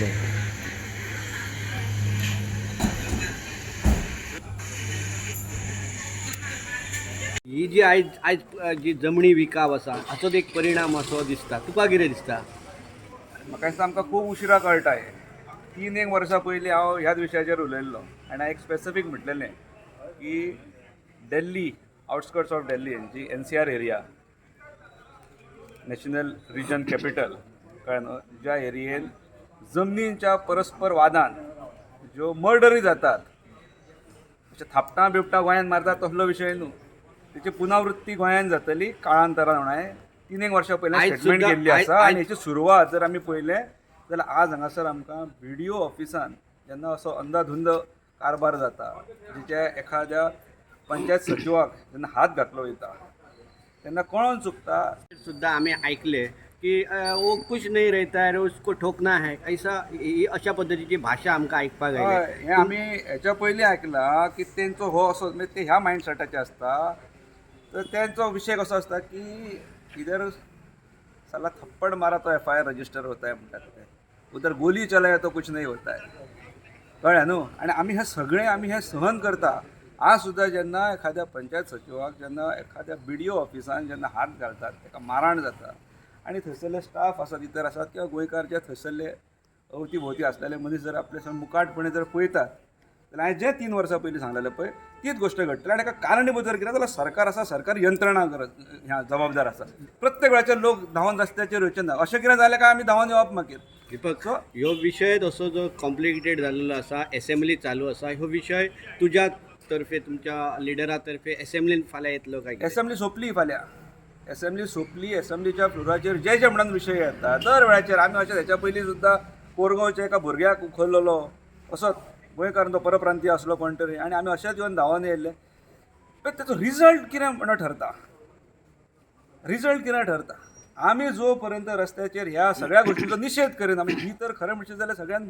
Side ही जी आयज आयज जी जमणी विकाव आसा हाचोच एक परिणाम असो दिसता. तुका कितें दिसता. म्हाका दिसता आमकां खूब उशिरा कळटा तीन एक वर्सां पयलीं हांव ह्याच विशयाचेर उलयल्लो. आनी हांवें एक स्पेसिफीक म्हटलेलें. की Delhi outskirts of Delhi G N C R area national region capital कळ्ळें न्हू ज्या एरियेन जमनींच्या परस्पर वादान ज्यो मर्डरी जातात अशें थापटां बिपटां गोंयांत मारतात तसलो विशय न्हू तेची पुनरावृत्ती गोंयांत जातली काळांतरान म्हणाय तीन एक वर्सां पयलीं स्टेटमेंट सुद्दां- केल्ली आसा आनी हेची सुरवात जर आमी पळयलें जाल्यार आज हांगासर आमकां बी डी ओ ऑफिसान जेन्ना असो अंधाधुंद कारबार जाता जिचे एखाद्या पंचायत सचिवाक जेन्ना हात घातलो वयता तेन्ना कळोन चुकता. सुद्धा आम्ही ऐकले की वो कुछ नहीं रहता है उसको ठोकना है। ऐसा ही अशा पद्धतीची भाषा आमकां ऐकपाक हय हें आमी हेच्या पयलीं आयकलां की तेंचो हो असो म्हणजे ते ह्या मायंडसेटाचे आसता तर तेंचो विशय कसो आसता की इधर साला थप्पड मारा तो एफ आय आर रजिस्टर होता है म्हणटात ते. उधर गोली चलाया तो कुछ नाही होता है. कळ्ळें न्हू आनी आमी हें सगळें आमी हें सहन करता. आज सुद्दां जेन्ना एखाद्या पंचायत सचिवाक जेन्ना एखाद्या बी डी ओ ऑफिसान जेन्ना हात घालतात ताका मारण जाता. आनी थंयसरले स्टाफ आसात इतर आसात किंवा गोंयकार जे थंयसरले अवती भोवती आसलेले मनीस जर आपले सण मुकाटपणे जर पळयतात जाल्यार हांवें जे तीन वर्सां पयलीं सांगलेलें पळय तीच गोश्ट घडटली आनी हाका कारणीभूत जर कितें जाल्यार सरकार आसा सरकार यंत्रणा गरज ह्या जबाबदार आसा प्रत्येक वेळाचेर लोक धांवन रस्त्याचेर येवचे ना अशें कितें जालें काय आमी धांवन येवप मागीर दीपक ह्यो विशय तसो जो कॉम्प्लिकेटेड जाल्लो आसा एसेंब्ली चालू आसा ह्यो विशय तुज्या तर्फे तुमच्या लिडरा तर्फे एसेंब्लीन फाल्यां येतलो काय? कितें? एसेंब्ली सोंपली फाल्यां. असेंब्ली सोंपली असेंब्लीच्या फ्लोराचेर जे जे म्हणून विशय येता दर वेळाचेर आमी अशें हेच्या पयलीं सुद्दां कोरगांवच्या एका भुरग्याक उखल्लो. असोच गोंयकार तो परप्रांतीय आसलो कोण तरी. आनी आमी अशेंच येवन धांवन येयल्ले. पण ताचो रिजल्ट कितें म्हणून ठरता? रिजल्ट कितें ठरता? आमी जो पर्यंत रस्त्याचेर ह्या सगळ्या गोष्टींचो निशेध करीना आमी ही तर खरें म्हणचे जाल्यार सगळ्यान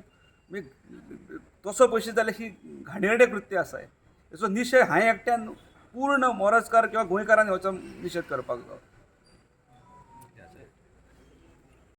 तसो पयशे जाल्यार ही घाणेरडे कृत्य आसा हेचो निशय हांवें एकट्यान पूर्ण मोरजकार किंवा गोंयकारांनी हेचो निशेध करपाक जाय